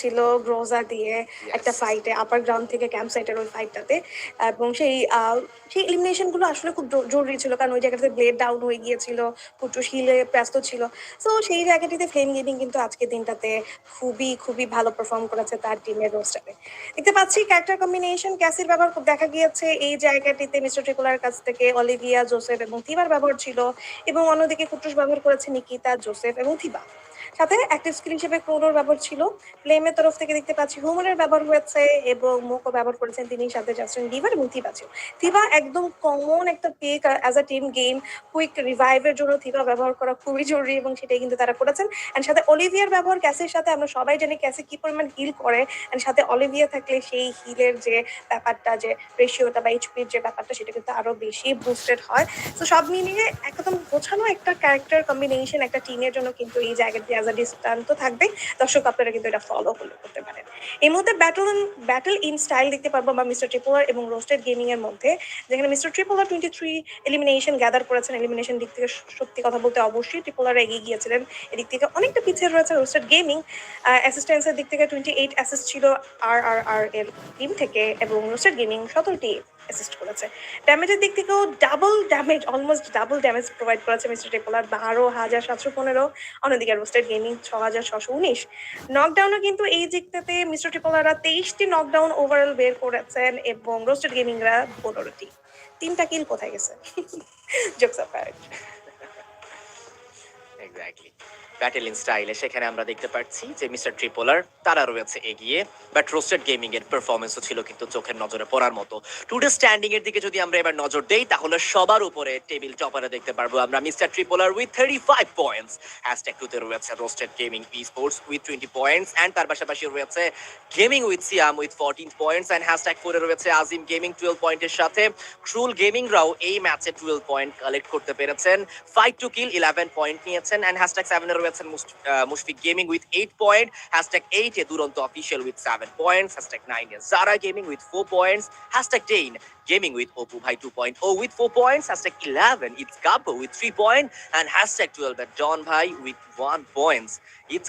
ছিল গ্রোজা দিয়ে একটা ফাইটে আপার গ্রাউন্ড থেকে ক্যাম্প সাইটের ওই ফাইটটাতে এবং সেই সেই এলিমিনেশনগুলো আসলে খুব জরুরি ছিল কারণ ওই জায়গাটাতে ব্লেড ডাউন হয়ে গিয়েছিল কুটুস হিলে ব্যস্ত ছিল। সো সেই জায়গাটিতে ফ্লেম গেমিং কিন্তু আজকের দিনটাতে খুবই খুবই ভালো পারফর্ম করেছে তার টিমের রোস্টারে দেখতে পাচ্ছি ক্যারেক্টার কম্বিনেশন ক্যাসির ব্যবহার খুব দেখা গিয়েছে। এই জায়গাটিতে মিস্টার ট্রিকুলার কাছ থেকে অলিভিয়া জোসেফ এবং থিবার ব্যবহার ছিল এবং অন্যদিকে কুটুস ব্যবহার করেছে নিকিতা জোসেফ এবং থিবা সাথে অ্যাক্টিভ স্কিল হিসেবে ক্রোনোর ব্যবহার ছিল। ফ্লেমের তরফ থেকে দেখতে পাচ্ছি হুমানের ব্যবহার হয়েছে এবং মোকো ব্যবহার করেছেন তিনি, সাথে জাস্টিন ডিভার এবং থিবা ছিল। থিবা একদম কমন একটা pick as a team game quick রিভাইভের জন্য থিবা ব্যবহার করা খুবই জরুরি এবং সেটাই কিন্তু তারা করেছেন। অ্যান্ড সাথে অলিভিয়ার ব্যবহার ক্যাসের সাথে আমরা সবাই জানি ক্যাসে কি পরিমাণ হিল করে। অ্যান্ড সাথে অলিভিয়া থাকলে সেই হিলের যে ব্যাপারটা, যে রেশিওটা বা এইচপির যে ব্যাপারটা, সেটা কিন্তু আরও বেশি বুস্টেড হয়। তো সব মিলিয়ে একদম গোছানো একটা ক্যারেক্টার কম্বিনেশন একটা টিমের জন্য কিন্তু এই জায়গাটি অ্যাজ আ দৃষ্টান্ত থাকবে দর্শক, আপনারা কিন্তু এটা ফলো করতে পারেন। এই মুহূর্তে ব্যাটল ব্যাটল ইন স্টাইল দেখতে পারব বা মিস্টার ট্রিপোলার এবং রোস্টেড গেমিং এর মধ্যে, যেখানে Mister Tripolar twenty three elimination gather করেছেন। এলিমিনেশন দিক থেকে সত্যি কথা বলতে অবশ্যই ট্রিপোলার এগিয়ে গিয়েছিলেন। এদিক থেকে অনেকটা পিছিয়ে রয়েছে রোস্টেড গেমিং অ্যাসিস্ট্যান্সের দিক থেকে টোয়েন্টি এইট অ্যাসিস্ট ছিল আর আর আর এর টিম থেকে এবং রোস্টেড গেমিং সতেরোটি অ্যাসিস্ট করেছে। ড্যামেজের দিক থেকেও double damage almost double damage provide করেছে মিস্টার টেপোলার বারো হাজার সাতশো পনেরো। অন্যদিকে রোস্টেড গেমিং ছ হাজার ছশো উনিশ। নকডাউনও কিন্তু এই দিকটাতে মিস্টার টেপোলাররা তেইশটি নকডাউন ওভারঅল বের করেছেন এবং রোস্টেড গেমিংরা পনেরোটি। তিনটা কিল কোথায় গেছে? Jokes apparent exactly battle in স্টাইলে সেখানে আমরা দেখতে পাচ্ছি যে মিস্টার ট্রিপোলার, তারা রয়েছে এগিয়ে বাট রোস্টেড গেমিং এর পারফরমেন্সও ছিল কিন্তু চোখের নজরে পড়ার মতো। টুডে স্ট্যান্ডিং এর দিকে যদি আমরা এবার নজর দেই, তাহলে সবার উপরে টেবিল টপারে দেখতে পারব আমরা Mister Tripolar with thirty five points hashtag টুতে রয়েছে roasted gaming esports with twenty points and তার পাশাপাশি রয়েছে gaming with Siam with fourteen points and hashtag ফোরে রয়েছে আজিম গেমিং টুয়েলভ পয়েন্টের সাথে। ক্রুল গেমিংরাও এই ম্যাচে টুয়েলভ পয়েন্ট কালেক্ট করতে পেরেছেন। Five two kill eleven point নিয়েছেন অ্যান্ড হ্যাশট্যাগ সেভেনে রয়েছেন Mushfiq gaming with eight point hashtag এইটে Duronto official with seven points hashtag নাইনে Zara gaming with four points hashtag ten gaming with Oppo Bhai 2.0 with 4 points, hashtag 11 it's Gabbo with 3 point. And hashtag 12 at Don Bhai with 1 points. It's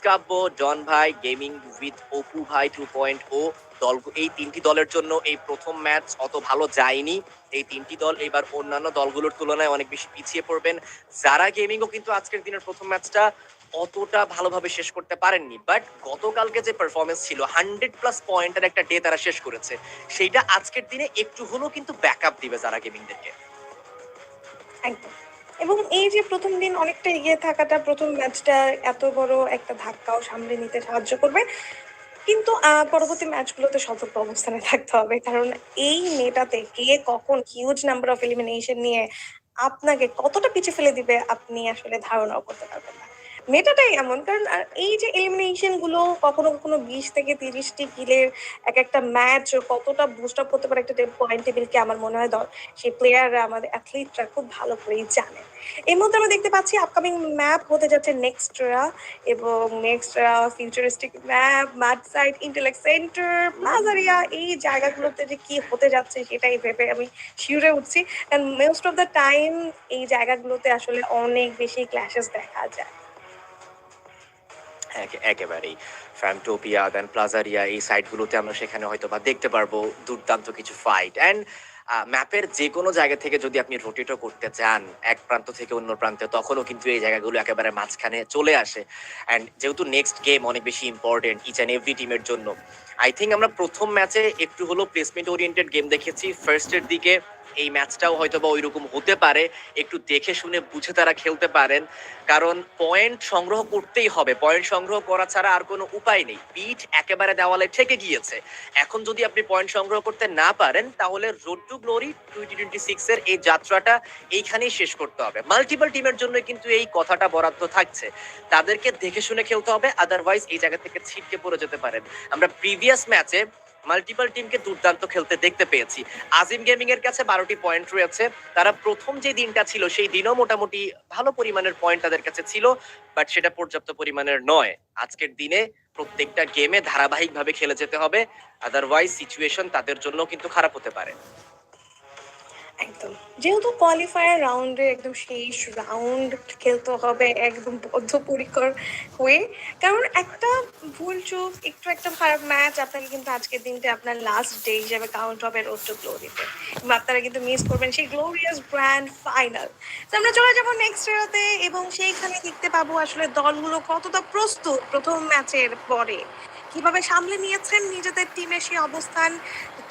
ভাই gaming with gaming with Oppo Bhai 2.0 দল এই তিনটি দলের জন্য এই প্রথম match অত ভালো যায়নি। এই তিনটি দল এবার অন্যান্য দলগুলোর তুলনায় অনেক বেশি পিছিয়ে পড়বেন। যারা গেমিংও কিন্তু আজকের দিনের প্রথম ম্যাচটা অতটা ভালোভাবে শেষ করতে পারেননি। বাট গতকালকে যে পারফরমেন্স ছিল হান্ড্রেড প্লাস পয়েন্টের একটা ডে তারা শেষ করেছে। সেইটা আজকের দিনে একটু হলেও কিন্তু ব্যাকআপ দিবে যারা গেমিংদেরকে একদম। এবং এই যে প্রথম দিন অনেকটা এগিয়ে থাকাটা, প্রথম ম্যাচটা এত বড় একটা ধাক্কাও সামলে নিতে সাহায্য করবে। কিন্তু পরবর্তী ম্যাচগুলোতে সতর্ক অবস্থানে থাকতে হবে। কারণ এই মেটাতে কে কখন হিউজ নাম্বার অফ এলিমিনেশন নিয়ে আপনাকে কতটা পিছিয়ে ফেলে দিবে, আপনি আসলে ধারণাও করতে পারবেন না। মেটাটাই এমন, কারণ এই যে এলিমিনেশনগুলো, কখনো কখনো বিশ থেকে তিরিশটি কিলের এক একটা ম্যাচ কতটা বুস্ট আপ করতে পারে একটা পয়েন্ট টেবিলকে আমার মনে হয় দল সেই প্লেয়াররা আমাদের অ্যাথলিটরা খুব ভালো করেই জানে। এই মুহূর্তে আমরা দেখতে পাচ্ছি আপকামিং ম্যাপ হতে যাচ্ছে নেক্সট এবং next futuristic map mat side intellect centre প্লাজারিয়া এই জায়গাগুলোতে যে কি হতে যাচ্ছে সেটাই ভেবে আমি শিউরে উঠছি। And most of the time এই জায়গাগুলোতে আসলে অনেক বেশি ক্ল্যাশেস দেখা যায়। একেবারেই। ফ্যামটোপিয়া দেন প্লাজারিয়া এই সাইটগুলোতে আমরা সেখানে হয়তো বা দেখতে পারব দুর্দান্ত কিছু ফাইট অ্যান্ড ম্যাপের যে কোনো জায়গা থেকে যদি আপনি রোটেটও করতে চান, এক প্রান্ত থেকে অন্য প্রান্তে, তখনও কিন্তু এই জায়গাগুলো একেবারে মাঝখানে চলে আসে। অ্যান্ড যেহেতু নেক্সট গেম অনেক বেশি ইম্পর্টেন্ট ইচ অ্যান্ড এভরি টিমের জন্য আই থিঙ্ক আমরা প্রথম ম্যাচে একটু হলো প্লেসমেন্ট ওরিয়েন্টেড গেম দেখেছি। ফার্স্টের দিকে এই ম্যাচটাও হয়তো বা ওইরকম হতে পারে। একটু দেখে শুনে বুঝে তারা খেলতে পারেন। কারণ পয়েন্ট সংগ্রহ করতেই হবে। পয়েন্ট সংগ্রহ করা ছাড়া আর কোনো উপায় নেই। পিঠ একেবারে দেওয়ালে ঠেকে গিয়েছে। এখন যদি আপনি পয়েন্ট সংগ্রহ করতে না পারেন, তাহলে road to glory twenty twenty six এর এই যাত্রাটা এইখানেই শেষ করতে হবে। মাল্টিপল টিমের জন্য কিন্তু এই কথাটা বরাদ্দ থাকছে। তাদেরকে দেখে শুনে খেলতে হবে আদারওয়াইজ এই জায়গা থেকে ছিটকে পড়ে যেতে পারেন। আমরা প্রিভিয়াস ম্যাচে মাল্টিপল টিমকে দুর্দান্ত খেলতে দেখতে পেয়েছি। আজিম গেমিং এর কাছে বারোটি পয়েন্ট রয়েছে। তারা প্রথম যে দিনটা ছিল, সেই দিনও মোটামুটি ভালো পরিমাণের পয়েন্ট তাদের কাছে ছিল বাট সেটা পর্যাপ্ত পরিমাণের নয়। আজকের দিনে প্রত্যেকটা গেমে ধারাবাহিকভাবে খেলে যেতে হবে আদারওয়াইজ সিচুয়েশন তাদের জন্য কিন্তু খারাপ হতে পারে। একদম। যেহেতু কোয়ালিফায়ার রাউন্ডে একদম শেষ রাউন্ড খেলতে হবে একদম বদ্ধপরিকর হয়ে, কারণ একটা ভুল চুক একটু একটা খারাপ ম্যাচ আপনাকে কিন্তু আজকের দিনটা আপনার লাস্ট ডে হিসেবে কাউন্ট হবে রোড টু গ্লোরিতে এবং আপনারা কিন্তু মিস করবেন সেই গ্লোরিয়াস গ্র্যান্ড ফাইনাল তো আমরা চলে যাব নেক্সট ইয়ারতে এবং সেইখানে দেখতে পাবো আসলে দলগুলো কতটা প্রস্তুত প্রথম ম্যাচের পরে। কীভাবে সামলে নিয়েছেন নিজেদের টিমের সেই অবস্থান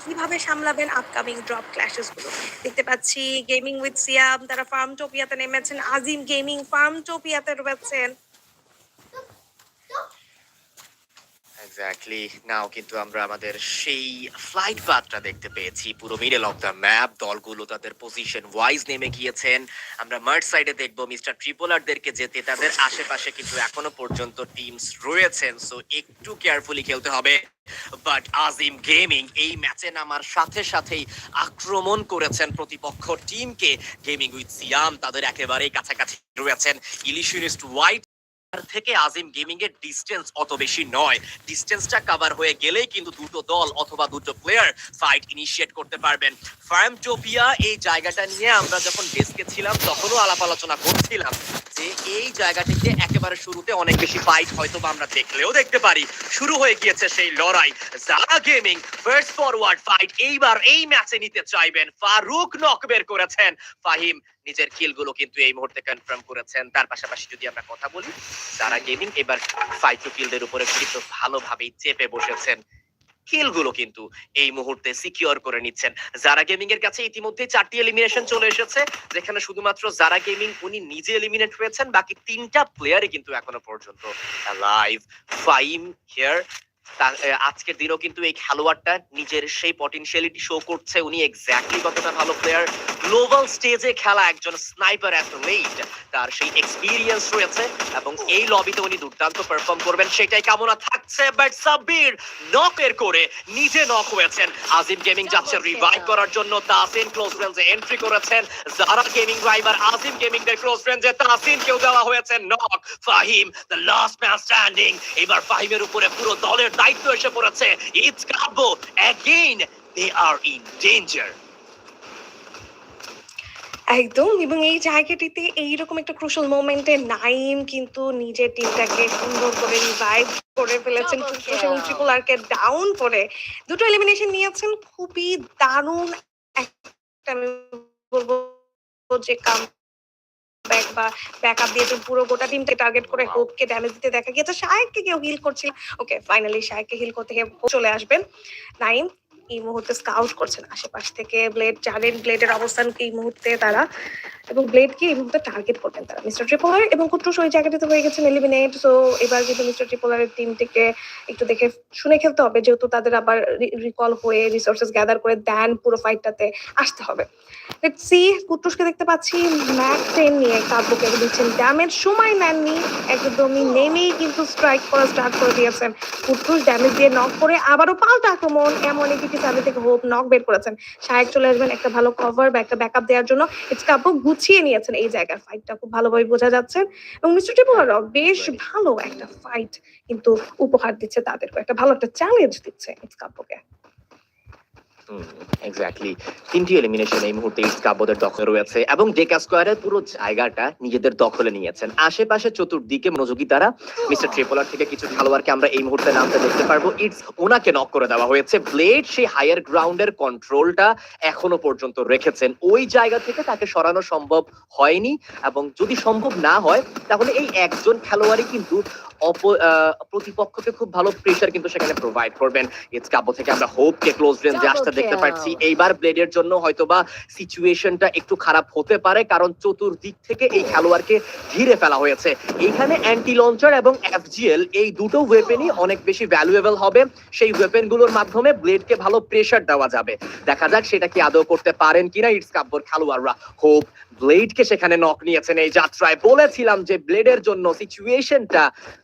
কীভাবে সামলাবেন আপকামিং ড্রপ ক্ল্যাশেসগুলো? দেখতে পাচ্ছি গেমিং উইথ সিয়াম তারা ফার্ম টোপিয়াতে নেমেছেন আজিম গেমিং ফার্ম টোপিয়াতে রয়েছেন। এক্স্যাক্টলি নাও কিন্তু আমরা আমাদের সেই ফ্লাইট পাথটা দেখতে পেয়েছি। পুরো মিডল অফ দ্য ম্যাপ দলগুলো তাদের পজিশন ওয়াইজ নেমে গিয়েছেন। আমরা মার্ট সাইডে দেখব মিস্টার ট্রিপোলারদেরকে যেতে তাদের আশেপাশে কিন্তু এখনও পর্যন্ত টিমস রয়েছেন। সো একটু কেয়ারফুলি খেলতে হবে। বাট আজিম গেমিং এই ম্যাচে নামার সাথে সাথেই আক্রমণ করেছেন প্রতিপক্ষ টিমকে। গেমিং উইথ সিয়াম তাদের একেবারেই কাছাকাছি রয়েছেন ইলিশনিস্ট হোয়াইট থেকে আজিম গেমিং এর ডিস্টেন্স অত বেশি নয়। ডিস্টেন্সটা কভার হয়ে গেলেই কিন্তু দুটো দল অথবা দুটো প্লেয়ার ফাইট ইনিশিয়েট করতে পারবেন। ফার্মটোপিয়া এই জায়গাটা নিয়ে আমরা যখন ডেস্কে ছিলাম, তখনও আলাপ আলোচনা করছিলাম। যে এই জায়গাটিতে একেবারে শুরুতে অনেক বেশি ফাইট হয়তো আমরা দেখলেও দেখতে পারি। শুরু হয়ে গিয়েছে সেই লড়াই। Zara gaming first forward fight এইবার এই ম্যাচে নিতে চাইবেন। ফারুক নক বের করেছেন। ফাহিম নিজের কিলগুলো কিন্তু এই মুহূর্তে কনফার্ম করেছেন। তার পাশাপাশি যদি আমরা কথা বলি যারা গেমিং এবার ফাইট টু ফিল্ডের উপরে কিন্তু ভালোভাবেই চেপে বসেছেন। কিলগুলো কিন্তু এই মুহূর্তে সিকিউর করে নিচ্ছেন। যারা গেমিং এর কাছে ইতিমধ্যে চারটি এলিমিনেশন চলে এসেছে, যেখানে শুধুমাত্র যারা গেমিং উনি নিজে এলিমিনেট হয়েছেন, বাকি তিনটা প্লেয়ারই কিন্তু এখনও পর্যন্ত লাইভ ফাইম হিয়ার আজকের দিনও কিন্তু এই খেলোয়াড়টা নিজের সেই পটেনশিয়ালিটি শো করছে। উনি এক্স্যাক্টলি কতটা ভালো প্লেয়ার গ্লোবাল স্টেজে খেলা একজন স্নাইপার অ্যাথলেট তার সেই এক্সপিরিয়েন্স রয়েছে এবং এই লবিতে উনি দুর্দান্ত পারফর্ম করবেন। সেটাই কামনা থাকছে বাট সাব্বির। নকের করে নিজে নক হয়েছেন। আজিম গেমিং যাচ্ছে রিভাইভ করার জন্য। তাসিন ক্লোজ রেঞ্জে এন্ট্রি করেছেন। যারা গেমিং ড্রাইভার আজিম গেমিং দের ক্লোজ রেঞ্জে তাসিন কেউ দেওয়া হয়েছে। Knock Fahim the last man standing এবার ফাহিমের উপরে পুরো দলের দায়িত্ব এসে পড়েছে। It's Kabbo again they are in danger একদম এবং এই জায়গাটিতে এইরকম একটা ক্রুশাল মোমেন্টে নাইম কিন্তু নিজের টিমটাকে সুন্দর করে রিভাইভ করে ফেলেছেন। এবং. ট্রিপল আরকে ডাউন করে দুটো এলিমিনেশন নিয়েছেন। খুবই দারুণ একটা আমি বলব যে কাম ব্যাক বা ব্যাকআপ দিয়ে পুরো গোটা টিমকে টার্গেট করে. হোপকে ড্যামেজ দিতে দেখা গিয়েছে। শায়েককে কেউ হিল করছিল। ওকে ফাইনালি শায়েককে হিল করতে গিয়ে চলে আসবেন। নাইম এই মুহূর্তে স্কাউট করছেন আশেপাশ থেকে ব্লেড জানেন ব্লেডের অবস্থান কি এই মুহূর্তে তারা? এবং ব্লেডকে এই মুহূর্তে টার্গেট করবেন তারা? মিস্টার ট্রিপলার এবং কুট্রুস ওই জায়গাটিতে হয়ে গেছেন এলিমিনেট সো এবার কিন্তু মিস্টার ট্রিপলারের টিমটিকে একটু দেখে শুনে খেলতে হবে, যেহেতু তাদের আবার রিকল হয়ে রিসোর্সেস গ্যাদার করে দেন পুরো ফাইটটাতে আসতে হবে। সি কুট্রুসকে দেখতে পাচ্ছি ম্যাক টেন নিয়ে কাব্যকে দিচ্ছেন। ড্যামেজ সময় নেননি, একদমই নেমেই কিন্তু স্ট্রাইক করা স্টার্ট করে দিয়েছেন। কুট্রুস ড্যামেজ দিয়ে নক করে আবারও পাল্টা আক্রমণ এমন একটি সামনে থেকে হোপ নক বের করেছেন। শায়েক চলে আসবেন একটা ভালো কভার বা একটা ব্যাকআপ দেওয়ার জন্য। ইটস গুছিয়ে নিয়েছেন এই জায়গার ফাইটটা খুব ভালোভাবে বোঝা যাচ্ছে। এবং মিস্টার টিপোলারও বেশ ভালো একটা ফাইট কিন্তু উপহার দিচ্ছে তাদেরকে একটা ভালো একটা চ্যালেঞ্জ দিচ্ছে ইটস কাব্যকে এক্স্যাক্টলি তিনটি এলিমিনেশন এই মুহূর্তে দখলে রয়েছে এবং ডেকা স্কোয়ারের পুরো জায়গাটা নিজেদের দখলে নিয়েছেন। আশেপাশে চতুর্দিকে মনোযোগী তারা। মিস্টার ট্রিপোলার থেকে কিছু খেলোয়াড়কে আমরা এই মুহূর্তে নামতে দেখতে পারব। ইটস ওনাকে নক করে দেওয়া হয়েছে। ব্লেড সেই হায়ার গ্রাউন্ডের কন্ট্রোলটা এখনও পর্যন্ত রেখেছেন। ওই জায়গা থেকে তাকে সরানো সম্ভব হয়নি এবং যদি সম্ভব না হয়, তাহলে এই একজন খেলোয়াড়ই কিন্তু প্রতিপক্ষকে খুব ভালো প্রেশার কিন্তু সেখানে প্রোভাইড করবেন। ইটস কাব্য থেকে আমরা হোপকে ক্লোজ রেঞ্জে আসতে দেখতে. পাচ্ছি এইবার ব্লেডের জন্য হয়তোবা সিচুয়েশনটা একটু খারাপ হতে পারে কারণ চতুর্দিক থেকে এই খেলোয়াড়কে ঘিরে ফেলা হয়েছে। এইখানে অ্যান্টি লঞ্চার এবং এফজিএল এই দুটো ওয়েপেনই অনেক বেশি ভ্যালুয়েবল হবে। সেই ওয়েপেনগুলোর মাধ্যমে ব্লেডকে ভালো প্রেশার দেওয়া যাবে। দেখা যাক সেটা কি আদৌ করতে পারেন কিনা ইটস কাব্যর খেলোয়াড়রা। হোপ ব্লেডকে সেখানে নক নিয়েছেন এই যাত্রায়। বলেছিলাম যে ব্লেডের জন্য সিচুয়েশনটা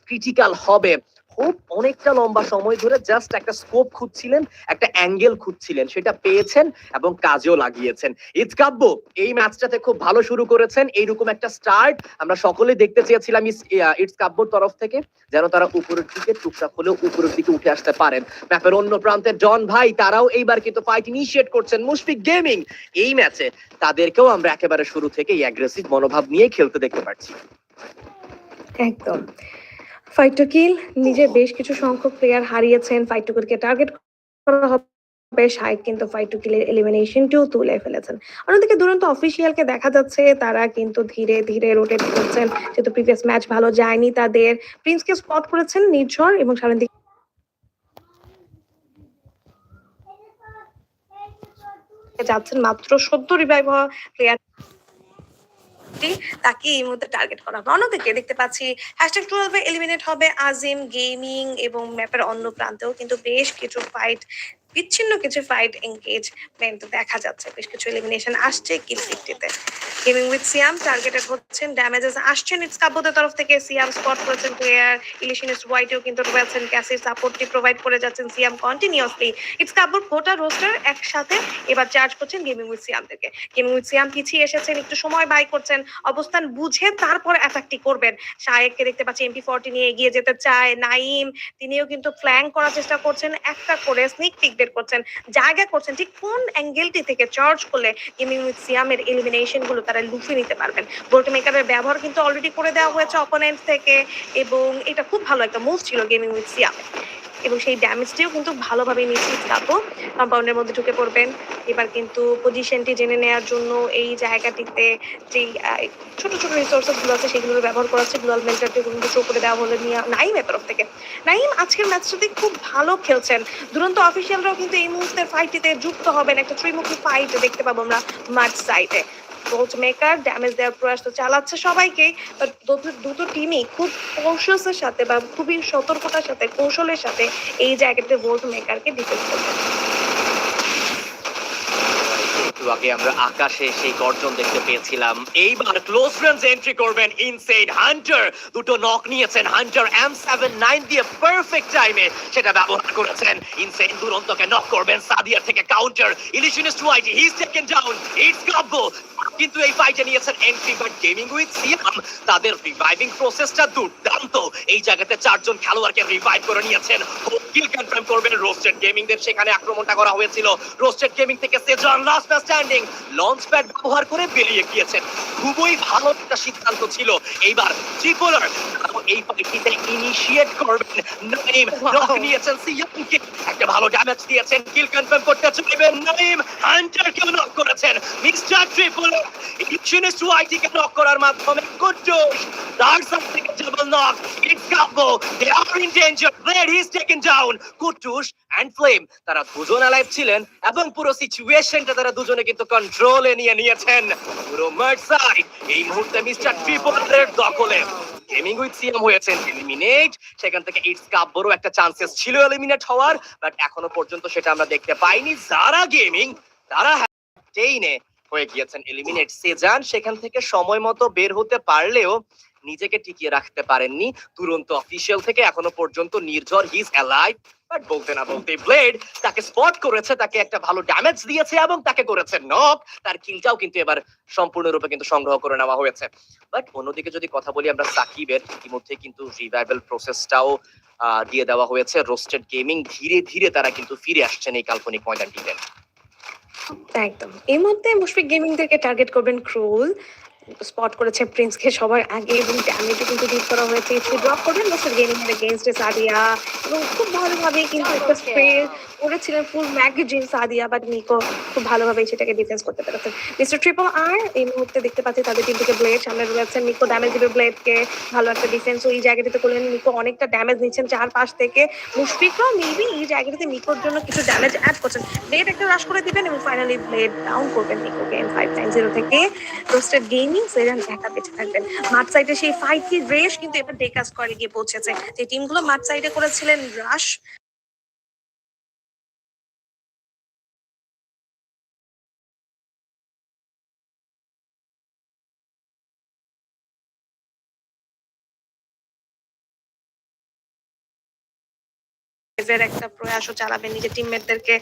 ক্রিটিক্যাল হবে। খুব অনেকটা লম্বা সময় ধরে জাস্ট একটা স্কোপ খুঁজছিলেন, একটা অ্যাঙ্গেল খুঁজছিলেন, সেটা পেয়েছেন এবং কাজেও লাগিয়েছেন। ইটস কাব্য, এই ম্যাচটাতে খুব ভালো শুরু করেছেন, এইরকম একটা স্টার্ট আমরা সকলে দেখতে চেয়েছিলাম ইটস কাব্যর তরফ থেকে, যেন তারা উপরের দিকে টুকটাক হলেও উপরের দিকে উঠে আসতে পারেন। ম্যাপের অন্য প্রান্তে জন ভাই, তারাও এইবার কিন্তু ফাইট ইনিশিয়েট করছেন মুশফিক গেমিং এই ম্যাচে তাদেরকেও আমরা একেবারে শুরু থেকেই অ্যাগ্রেসিভ মনোভাব নিয়ে খেলতে দেখতে পাচ্ছি একদম। ফাইট টু কিল নিজে বেশ কিছু সংখ্যক প্লেয়ার হারিয়েছেন। ফাইট টু কিলকে টার্গেট করা হবে শাহেদ কিন্তু ফাইট টু কিলের এলিমিনেশনটিও তুলে ফেলেছেন। অন্যদিকে দুরন্ত অফিসিয়ালকে দেখা যাচ্ছে, তারা কিন্তু ধীরে ধীরে রোটেট করছেন। যেহেতু প্রিভিয়াস ম্যাচ ভালো যায়নি তাদের প্রিন্সকে স্পট করেছেন নির্ঝর এবং সামনের যাচ্ছেন মাত্র সদ্য রিভাইভ হওয়া প্লেয়ার তাকে এই মুহূর্তে টার্গেট করা হবে। অন্যদিকে দেখতে পাচ্ছি হ্যাশট্যাগ টুয়েলভে এলিমিনেট হবে আজিম গেমিং এবং ম্যাপের অন্য প্রান্তেও কিন্তু বেশ কিছু ফাইট বিচ্ছিন্ন কিছু ফাইট এঙ্গেজমেন্ট দেখা যাচ্ছে, বেশ কিছু এলিমিনেশন আসছে কিল ফিফটিতে গেমিং উইথ সিয়াম টার্গেটেড হচ্ছেন ড্যামেজেস আসছেন ইটস কাব্যদের তরফ থেকে। সিয়াম স্পট করেছেন প্লেয়ার ইলিশিনিস্ট হোয়াইটেও কিন্তু রয়েছেন। ক্যাসির সাপোর্টটি প্রোভাইড করে যাচ্ছেন সিয়াম কন্টিনিউয়াসলি ইটস কাব্যর গোটা রোস্টার একসাথে এবার চার্জ করছেন গেমিং উইথ সিয়াম থেকে। গেমিং উইথ সিয়াম পিছিয়ে এসেছেন, একটু সময় বাই করছেন। অবস্থান বুঝে তারপর অ্যাটাকটি করবেন। শায়েককে দেখতে পাচ্ছি এমপি ফোরটি নিয়ে এগিয়ে যেতে চায়। নাইম তিনিও কিন্তু ফ্ল্যাঙ্ক করার চেষ্টা করছেন। একটা করে স্নিক পিক করছেন, জায়গা করছেন, ঠিক কোন অ্যাঙ্গেলটি থেকে চার্জ করলে গেমিং এলিমিনেশনগুলো তারা লুফে নিতে পারবেন? গোল্ড মেকারের ব্যবহার কিন্তু অলরেডি করে দেওয়া হয়েছে অপোনেন্ট থেকে এবং এটা খুব ভালো একটা মুভ ছিল গেমিং উইথ সিয়ামের এবং সেই ড্যামেজটিও কিন্তু ভালোভাবে নিশ্চিত যাব কম্পাউন্ডের মধ্যে ঢুকে পড়বেন। এবার কিন্তু পজিশনটি জেনে নেওয়ার জন্য এই জায়গাটিতে যেই ছোট ছোট রিসোর্সেসগুলো আছে সেগুলো ব্যবহার করা হচ্ছে। গ্লোয়াল মেন্টারটি কিন্তু শো করে দেওয়া হলো নাইমের তরফ থেকে। নাইম, আজকের ম্যাচটাতে খুব ভালো খেলছেন। দুরন্ত অফিসিয়ালরাও কিন্তু এই মুহূর্তের ফাইটটিতে যুক্ত হবেন। একটা ত্রিমুখী ফাইট দেখতে পাবো আমরা মাঠ সাইডে গোল্ড মেকার ড্যামেজ দেওয়ার প্রয়াস তো চালাচ্ছে সবাইকেই বাট দুটো টিমই খুব কৌশলের সাথে বা খুবই সতর্কতার সাথে, কৌশলের সাথে এই জায়গাতে ভোল্ট মেকারকে ডিফেন্ড করবে। আগে আমরা আকাশে সেই গর্জন দেখতে পেয়েছিলাম। এইবার ক্লোজ রেঞ্জ এন্ট্রি করবেন ইনসাইড হান্টার দুটো নক নিয়েছেন হান্টার এম সেভেন নাইন দিয়ে পারফেক্ট টাইমে সেটা ব্যবহার করেছেন। ইনসাইড দুরন্তকে নক করবেন সাদিয়ার থেকে counter illusionist YT his taken down it's Kabbo কিন্তু এই ফাইটে নিয়েছেন entry but gaming with Siam তাদের রিভাইভিং প্রসেসটা দুর্দান্ত। এই জায়গাতে চারজন খেলোয়াড়কে রিভাইভ করে নিয়েছেন। কিল কনফার্ম করবেন। রোস্টেড গেমিং দের সেখানে আক্রমণটা করা হয়েছিল। রোস্টেড গেমিং থেকে সেজন last match standing launch pad ব্যবহার করে বেরিয়ে গিয়েছেন। খুবই ভালো একটা সিদ্ধান্ত ছিল। এইবার ত্রিপোলার এই ফাইটটিতে ইনিশিয়েট করবেন। নাইম নক নিয়েছেন সিয়ামকে একটা ভালো ড্যামেজ দিয়েছেন। কিল কনফার্ম করতে চাইবেন নাইম। হান্টারকেও নক করেছেন। মিস্টার ট্রিপোলার ইলিশনিস্ট ওয়াইটিকে নক করার মাধ্যমে কুদ্দুস। তার সাইড থেকে double knock it's Kabbo they are in danger blade his taken down Kuddus and flame তারা দুজন অ্যালাইভ ছিলেন এবং পুরো সিচুয়েশনটা তারা দুজনে কিন্তু কন্ট্রোলে নিয়ে নিয়েছেন পুরো মার্ড সাইড এই মুহূর্তে মিস্টার ট্রিপলের দখলে। গেমিং উইথ সিএম হয়েছেন এলিমিনেট সেখান থেকে ইটস কাব্যরও একটা চান্সেস ছিল এলিমিনেট হওয়ার বাট এখনও পর্যন্ত সেটা আমরা দেখতে পাইনি। যারা গেমিং তারা টেইনে হয়ে গিয়েছেন এলিমিনেট সেজান সেখান থেকে সময় মতো বের হতে পারলেও নিজেকে টিকিয়ে রাখতে পারেননি। তুরন্ত অফিসিয়াল থেকে এখনও পর্যন্ত নির্ঝর হিজ অ্যালাইভ বাট বলতে না বলতে ব্লেড তাকে স্পট করেছে, তাকে একটা ভালো ড্যামেজ দিয়েছে এবং তাকে করেছে নক তার কিলটাও কিন্তু এবার সম্পূর্ণরূপে কিন্তু সংগ্রহ করে নেওয়া হয়েছে। বাট অন্যদিকে যদি কথা বলি আমরা সাকিবের, ইতিমধ্যে কিন্তু রিভাইভাল প্রসেসটাও দিয়ে দেওয়া হয়েছে। রোস্টেড গেমিং ধীরে ধীরে তারা কিন্তু ফিরে আসছেন এই কাল্পনিক ময়দানটিতে। একদম। এই মুহূর্তে মুশফিক গেমিংদেরকে টার্গেট করবেন ক্রুল স্পট করেছে প্রিন্সকে সবার আগে এবং ড্যামেজও কিন্তু ডিপ করা হয়েছে। একটু ড্রপ করবেন মিস্টার গেমিং এর এগেইনস্টে সাদিয়া এবং খুব ভালোভাবে কিন্তু একটা স্প্রে করেছিলেন full magazine Sadia but Nico খুব ভালোভাবে সেটাকে ডিফেন্স করতে পেরেছেন। মিস্টার ট্রিপল আর এই মুহূর্তে দেখতে পাচ্ছি তাদের টিম থেকে ব্লেড সামনে রয়েছেন নিকো ড্যামেজ দিবে ব্লেডকে ভালো একটা ডিফেন্স ওই জায়গাটিতে করলেন নিকো অনেকটা ড্যামেজ নিচ্ছেন চার পাশ থেকে। মুশফিকরাও মেবি এই জায়গাটিতে নিকোর জন্য কিছু ড্যামেজ অ্যাড করছেন। ব্লেড একটা রাশ করে দিবেন এবং ফাইনালি ব্লেড ডাউন করবেন Nico game five nine zero থেকে। রোস্টেড গেমিং সেরান একা বেঁচে থাকবেন। মাঠ সাইডে সেই ফাইভ কি রেস কিন্তু এবার ডেকাস করে গিয়ে পৌঁছেছে। যে টিমগুলো মাঠ সাইডে করেছিলেন রাশ রিভাইভের একটা প্রয়াসও চালাবে নিজের টিমমেটদেরকে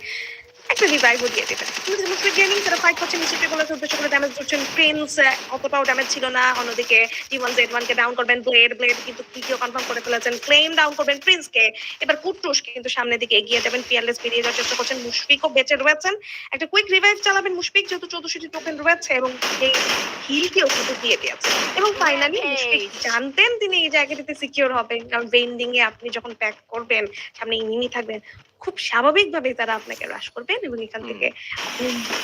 একটা রিভাইভও দিয়ে দেবেন। মুশফিক গেমিং তারা ফাইট করছে মিস্টার ট্রিপলারকে উদ্দেশ্য করে ড্যামেজ করছেন প্রিন্স অতটাও ড্যামেজ ছিল না। অন্যদিকে ওয়ান জেড ওয়ানকে ডাউন করবেন ব্লেড ব্লেড কিন্তু তৃতীয় কনফার্ম করে ফেলেছেন। ক্লেম ডাউন করবেন প্রিন্সকে এবার কুট্টুস কিন্তু সামনের দিকে এগিয়ে যাবেন পিয়ারলেস বেরিয়ে যাওয়ার চেষ্টা করছেন। মুশফিকও বেঁচে রয়েছেন। একটা কুইক রিভাইভ চালাবেন মুশফিক যেহেতু চৌদ্দশোটি টোকেন রয়েছে এবং এই হিলকেও কিন্তু দিয়ে দিয়েছে। এবং ফাইনালি মুশফিক জানতেন তিনি এই জায়গাটিতে সিকিউর হবেন। কারণ বেন্ডিং এ আপনি যখন প্যাক করবেন সামনে ইনিমি থাকবেন খুব স্বাভাবিকভাবেই তারা আপনাকে হ্রাস করবেন এবং এখান থেকে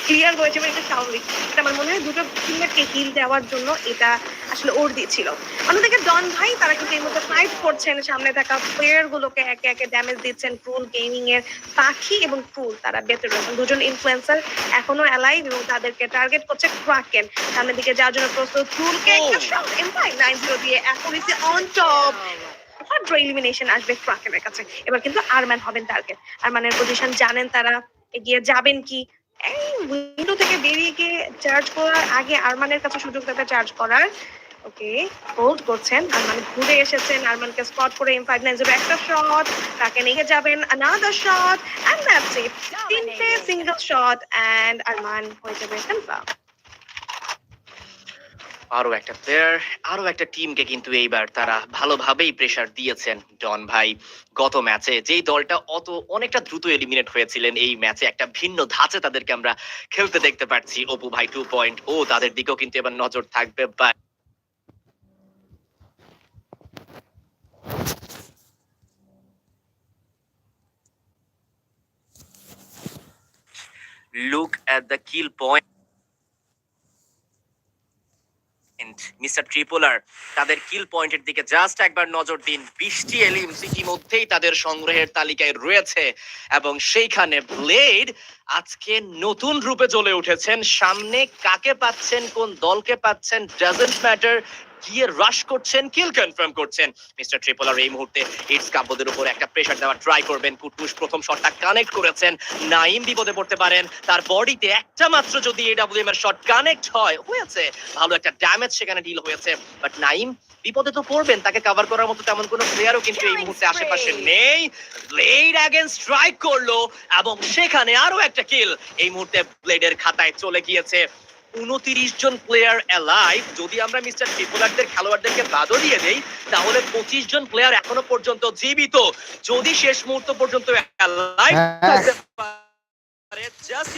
ক্লিয়ার হয়ে যাবে এটা স্বাভাবিক। এটা আমার মনে হয় দুটো টিমমেটকে হিল দেওয়ার জন্য এটা আসলে ওর দিয়েছিল অন্যদিকে ডন ভাই তারা কিন্তু এই মধ্যে ফাইট করছেন। সামনে থাকা প্লেয়ার গুলোকে একে একে ড্যামেজ দিচ্ছেন। ক্রুল গেমিং এর পাখি এবং ক্রুল তারা বেঁচে রয়েছেন। দুজন ইনফ্লুয়েন্সার এখনও অ্যালাইভ এবং তাদেরকে টার্গেট করছে ক্রাকেন সামনের দিকে যাওয়ার জন্য প্রস্তুত ক্রুলকে একটা Oh. Shot MP nine zero দিয়ে accuracy on top quadro elimination আসবে ক্রাকেনের কাছে। এবার কিন্তু আরম্যান হবেন টার্গেট আরম্যানের পজিশন জানেন তারা এগিয়ে যাবেন কি? এই উইন্ডো থেকে বেরিয়ে গিয়ে চার্জ করার আগে আরমানের কাছে সুযোগ দেবে চার্জ করার। ওকে হোল্ড করছেন। আরমান ঘুরে এসেছেন। আরমানকে স্পট করে এম ফাইভ নাইন জিরো একটা শট তাকে নিয়ে যাবেন another shot and that's it তিনটে সিঙ্গেল শট অ্যান্ড আরমান হয়ে যাবে কনফার্ম আরও একটা প্লেয়ার আরও একটা টিমকে কিন্তু এইবার তারা ভালোভাবেই প্রেসার দিয়েছেন ডন ভাই। গত ম্যাচে যেই দলটা অত অনেকটা দ্রুত এলিমিনেট হয়েছিলেন, এই ম্যাচে একটা ভিন্ন ধাঁচে তাদেরকে আমরা খেলতে দেখতে পাচ্ছি অপু ভাই টু পয়েন্ট ও তাদের দিকেও কিন্তু এবার নজর থাকবে বা look at the kill point Mister Tripolar, তাদের কিল পয়েন্টের দিকে জাস্ট একবার নজর দিন। বিশটি এলিমস ইতিমধ্যেই তাদের সংগ্রহের তালিকায় রয়েছে এবং সেইখানে ব্লেড আজকে নতুন রূপে জ্বলে উঠেছেন। সামনে কাকে পাচ্ছেন, কোন দলকে পাচ্ছেন ডাজেন্ট ম্যাটার গিয়ে রাশ করছেন কিল কনফার্ম করছেন। মিস্টার ট্রিপোলার এই মুহূর্তে হিটস কাব্যদের উপর একটা প্রেশার দেওয়ার ট্রাই করবেন। কুটুস প্রথম শটটা কানেক্ট করেছেন। নাইম বিপদে পড়তে পারেন। তার বডিতে একটা মাত্র যদি এডাব্লিউএম এর শট কানেক্ট হয় হয়েছে। ভালো একটা ড্যামেজ সেখানে ডিল হয়েছে। বাট নাইম বিপদে তো পড়বেন। তাকে কভার করার মতো তেমন কোনো প্লেয়ারও কিন্তু এই মুহূর্তে আশেপাশে নেই। ব্লেড অ্যাগেন্স্ট স্ট্রাইক করল এবং সেখানে আরও একটা কিল এই মুহূর্তে ব্লেডের খাতায় চলে গিয়েছে। উনতিরিশ জন প্লেয়ার অ্যালাইভ যদি আমরা মিস্টার ট্রিপোলারদের খেলোয়াড়দেরকে বাদও দিয়ে দেই তাহলে পঁচিশ জন প্লেয়ার এখনও পর্যন্ত জীবিত যদি শেষ মুহূর্ত পর্যন্ত অ্যালাইভ। থাকতে পারে জাস্ট